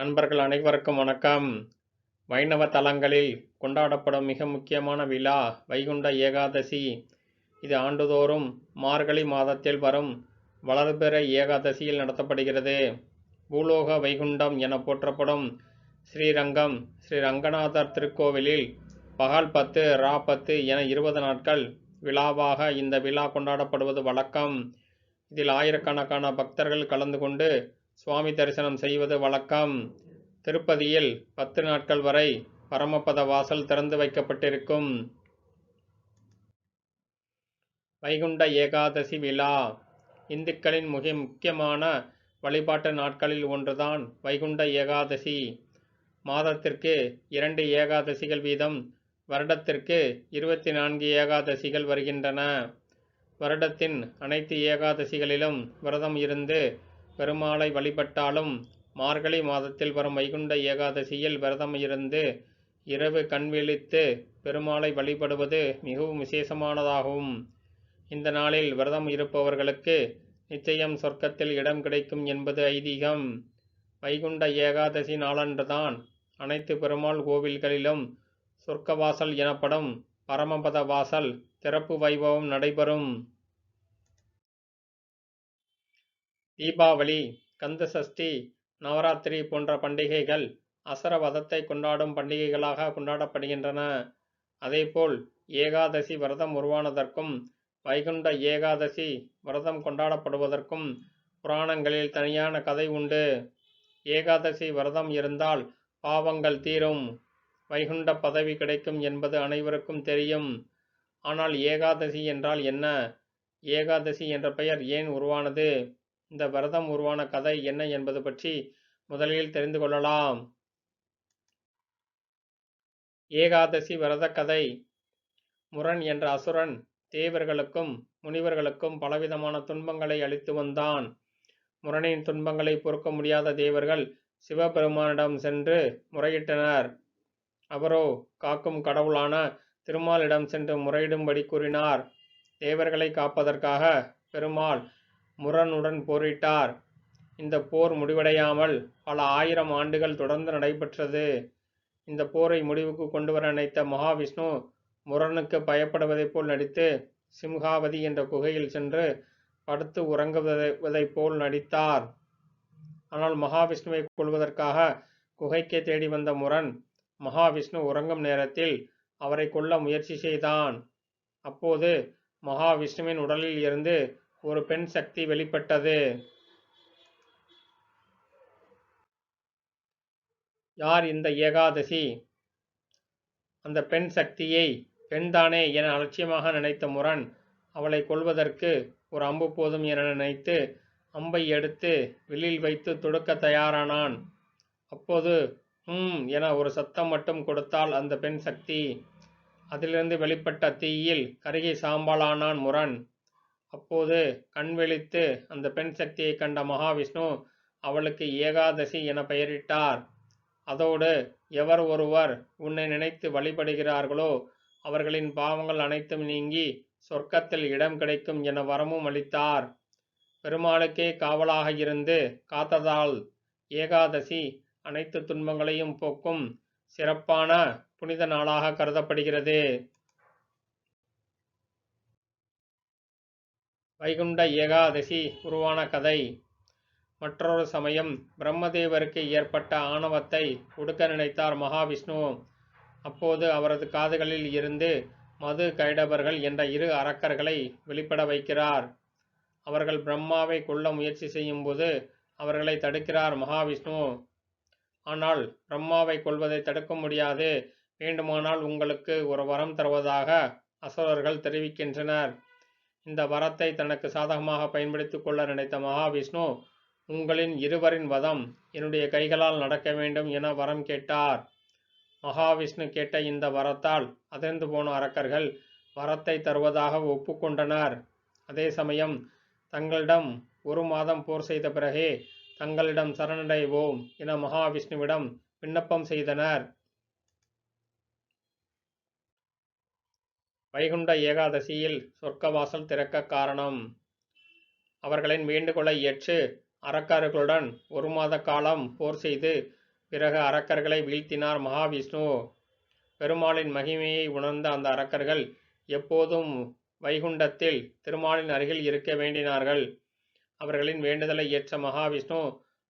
நண்பர்கள் அனைவருக்கும் வணக்கம். வைணவ தலங்களில் கொண்டாடப்படும் மிக முக்கியமான விழா வைகுண்ட ஏகாதசி. இது ஆண்டுதோறும் மார்கழி மாதத்தில் வரும் வளர்பிற ஏகாதசியில் நடத்தப்படுகிறது. பூலோக வைகுண்டம் என போற்றப்படும் ஸ்ரீரங்கம் ஸ்ரீ ரங்கநாதர் திருக்கோவிலில் பகல் பத்து ரா பத்து என இருபது நாட்கள் விழாவாக இந்த விழா கொண்டாடப்படுவது வழக்கம். இதில் ஆயிரக்கணக்கான பக்தர்கள் கலந்து கொண்டு சுவாமி தரிசனம் செய்வது வழக்கம். திருப்பதியில் பத்து நாட்கள் வரை பரமபத வாசல் திறந்து வைக்கப்பட்டிருக்கும். வைகுண்ட ஏகாதசி விழா. இந்துக்களின் மிக முக்கியமான வழிபாட்டு நாட்களில் ஒன்றுதான் வைகுண்ட ஏகாதசி. மாதத்திற்கு இரண்டு ஏகாதசிகள் வீதம் வருடத்திற்கு இருபத்தி நான்கு ஏகாதசிகள் வருகின்றன. வருடத்தின் அனைத்து ஏகாதசிகளிலும் விரதம் இருந்து பெருமாளை வழிபட்டாலும் மார்கழி மாதத்தில் வரும் வைகுண்ட ஏகாதசியில் விரதம் இருந்து இரவு கண்விழித்து பெருமாளை வழிபடுவது மிகவும் விசேஷமானதாகும். இந்த நாளில் விரதம் இருப்பவர்களுக்கு நிச்சயம் சொர்க்கத்தில் இடம் கிடைக்கும் என்பது ஐதீகம். வைகுண்ட ஏகாதசி நாளன்றுதான் அனைத்து பெருமாள் கோவில்களிலும் சொர்க்கவாசல் எனப்படும் பரமபத வாசல் திறப்பு வைபவம் நடைபெறும். தீபாவளி கந்தசஷ்டி நவராத்திரி போன்ற பண்டிகைகள் அசரவதத்தை கொண்டாடும் பண்டிகைகளாக கொண்டாடப்படுகின்றன. அதேபோல் ஏகாதசி விரதம் உருவானதற்கும் வைகுண்ட ஏகாதசி விரதம் கொண்டாடப்படுவதற்கும் புராணங்களில் தனியான கதை உண்டு. ஏகாதசி விரதம் இருந்தால் பாவங்கள் தீரும். வைகுண்ட பதவி கிடைக்கும் என்பது அனைவருக்கும் தெரியும். ஆனால் ஏகாதசி என்றால் என்ன? ஏகாதசி என்ற பெயர் ஏன் உருவானது? இந்த விரதம் உருவான கதை என்ன என்பது பற்றி முதலில் தெரிந்து கொள்ளலாம். ஏகாதசி விரத கதை. முரண் என்ற அசுரன் தேவர்களுக்கும் முனிவர்களுக்கும் பலவிதமான துன்பங்களை அளித்து வந்தான். முரணின் துன்பங்களை பொறுக்க முடியாத தேவர்கள் சிவபெருமானிடம் சென்று முறையிட்டனர். அவரோ காக்கும் கடவுளான திருமாலிடம் சென்று முறையிடும்படி கூறினார். தேவர்களை காப்பதற்காக பெருமாள் முரனுடன் போரிட்டார். இந்த போர் முடிவடையாமல் பல ஆயிரம் ஆண்டுகள் தொடர்ந்து நடைபெற்றது. இந்த போரை முடிவுக்கு கொண்டு வர நினைத்த மகாவிஷ்ணு முரனுக்கு பயப்படுவதைப் போல் நடித்து சிம்ஹாவதி என்ற குகையில் சென்று படுத்து உறங்குவதைப் போல் நடித்தார். ஆனால் மகாவிஷ்ணுவை கொள்வதற்காக குகைக்கே தேடி வந்த முரண் மகாவிஷ்ணு உறங்கும் நேரத்தில் அவரை கொல்ல முயற்சி செய்தான். அப்போது மகாவிஷ்ணுவின் உடலில் இருந்து ஒரு பெண் சக்தி வெளிப்பட்டது. யார் இந்த ஏகாதசி? அந்த பெண் சக்தியை பெண்தானே என அலட்சியமாக நினைத்த முரண் அவளை கொள்வதற்கு ஒரு அம்பு போதும் என நினைத்து அம்பை எடுத்து வெளியில் வைத்து தொடுக்க தயாரானான். அப்போது ம் என ஒரு சத்தம் மட்டும் கொடுத்தால் அந்த பெண் சக்தி. அதிலிருந்து வெளிப்பட்ட தீயில் கருகி சாம்பலானான் முரண். அப்போது கண்விழித்து அந்த பெண் சக்தியை கண்ட மகாவிஷ்ணு அவளுக்கு ஏகாதசி என பெயரிட்டார். அதோடு எவர் ஒருவர் உன்னை நினைத்து வழிபடுகிறார்களோ அவர்களின் பாவங்கள் அனைத்தும் நீங்கி சொர்க்கத்தில் இடம் கிடைக்கும் என வரமும் அளித்தார். பெருமாளுக்கே காவலாக இருந்து காத்ததால் ஏகாதசி அனைத்து துன்பங்களையும் போக்கும் சிறப்பான புனித நாளாக கருதப்படுகிறது. வைகுண்ட ஏகாதசி உருவான கதை. மற்றொரு சமயம் பிரம்மதேவருக்கு ஏற்பட்ட ஆணவத்தை ஒடுக்க நினைத்தார் மகாவிஷ்ணு. அப்போது அவரது காதுகளில் இருந்து மது கைடபர்கள் என்ற இரு அரக்கர்களை வெளிப்பட வைக்கிறார். அவர்கள் பிரம்மாவை கொல்ல முயற்சி செய்யும்போது அவர்களை தடுக்கிறார் மகாவிஷ்ணு. ஆனால் பிரம்மாவை கொள்வதை தடுக்க முடியாது. வேண்டுமானால் உங்களுக்கு ஒரு வரம் தருவதாக அசுரர்கள் தெரிவிக்கின்றனர். இந்த வரத்தை தனக்கு சாதகமாக பயன்படுத்திக் கொள்ள நினைத்த மகாவிஷ்ணு உங்களின் இருவரின் வதம் என்னுடைய கைகளால் நடக்க வேண்டும் என வரம் கேட்டார். மகாவிஷ்ணு கேட்ட இந்த வரத்தால் அதிர்ந்து போன அரக்கர்கள் வரத்தை தருவதாக ஒப்புக்கொண்டனர். அதே சமயம் தங்களிடம் ஒரு மாதம் போர் செய்த பிறகே தங்களிடம் சரணடைவோம் என மகாவிஷ்ணுவிடம் விண்ணப்பம் செய்தனர். வைகுண்ட ஏகாதசியில் சொர்க்கவாசல் திறக்க காரணம். அவர்களின் வேண்டுகோளை ஏற்று அரக்கர்களுடன் ஒரு மாத காலம் போர் செய்து பிறகு அரக்கர்களை வீழ்த்தினார் மகாவிஷ்ணு. பெருமாளின் மகிமையை உணர்ந்த அந்த அரக்கர்கள் எப்போதும் வைகுண்டத்தில் திருமாலின் அருகில் இருக்க வேண்டினார்கள். அவர்களின் வேண்டுதலை ஏற்ற மகாவிஷ்ணு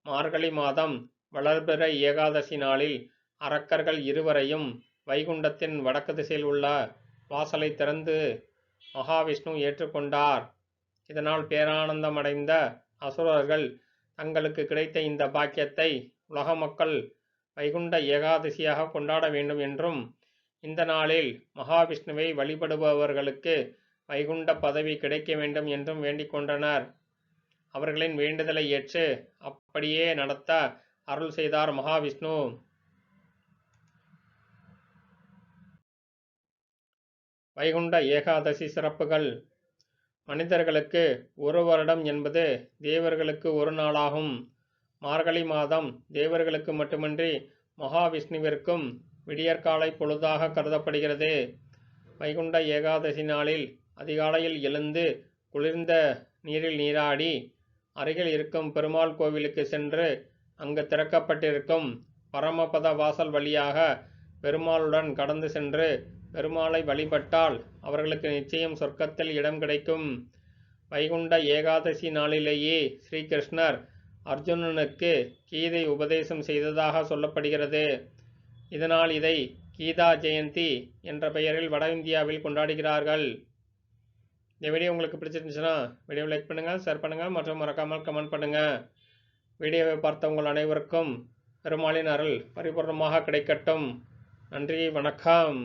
மார்கழி மாதம் வளர்பிற ஏகாதசி நாளில் அரக்கர்கள் இருவரையும் வைகுண்டத்தின் வடக்கு திசையில் உள்ள வாசலை திறந்து மகாவிஷ்ணு ஏற்றுக்கொண்டார். இதனால் பேரானந்தமடைந்த அசுரர்கள் தங்களுக்கு கிடைத்த இந்த பாக்கியத்தை உலக மக்கள் வைகுண்ட ஏகாதசியாக கொண்டாட வேண்டும் என்றும் இந்த நாளில் மகாவிஷ்ணுவை வழிபடுபவர்களுக்கு வைகுண்ட பதவி கிடைக்க வேண்டும் என்றும் வேண்டிக் கொண்டனர். அவர்களின் வேண்டுதலை ஏற்று அப்படியே நடத்த அருள் செய்தார் மகாவிஷ்ணு. வைகுண்ட ஏகாதசி சிறப்புகள். மனிதர்களுக்கு ஒரு வருடம் என்பது தேவர்களுக்கு ஒரு நாளாகும். மார்கழி மாதம் தேவர்களுக்கு மட்டுமின்றி மகாவிஷ்ணுவிற்கும் விடியற்காலை பொழுதாக கருதப்படுகிறது. வைகுண்ட ஏகாதசி நாளில் அதிகாலையில் எழுந்து குளிர்ந்த நீரில் நீராடி அருகில் இருக்கும் பெருமாள் கோவிலுக்கு சென்று அங்கு திறக்கப்பட்டிருக்கும் பரமபத வாசல் வழியாக பெருமாளுடன் கடந்து சென்று பெருமாளை வழிபட்டால் அவர்களுக்கு நிச்சயம் சொர்க்கத்தில் இடம் கிடைக்கும். வைகுண்ட ஏகாதசி நாளிலேயே ஸ்ரீகிருஷ்ணர் அர்ஜுனனுக்கு கீதை உபதேசம் செய்ததாக சொல்லப்படுகிறது. இதனால் இதை கீதா ஜெயந்தி என்ற பெயரில் வட இந்தியாவில் கொண்டாடுகிறார்கள். இந்த வீடியோ உங்களுக்கு பிடிச்சிருந்துச்சுன்னா வீடியோ லைக் பண்ணுங்கள் ஷேர் பண்ணுங்கள் மற்றும் மறக்காமல் கமெண்ட் பண்ணுங்கள் வீடியோவை பார்த்த உங்கள் அனைவருக்கும் பெருமாளின் அருள் பரிபூர்ணமாக கிடைக்கட்டும். நன்றி வணக்கம்.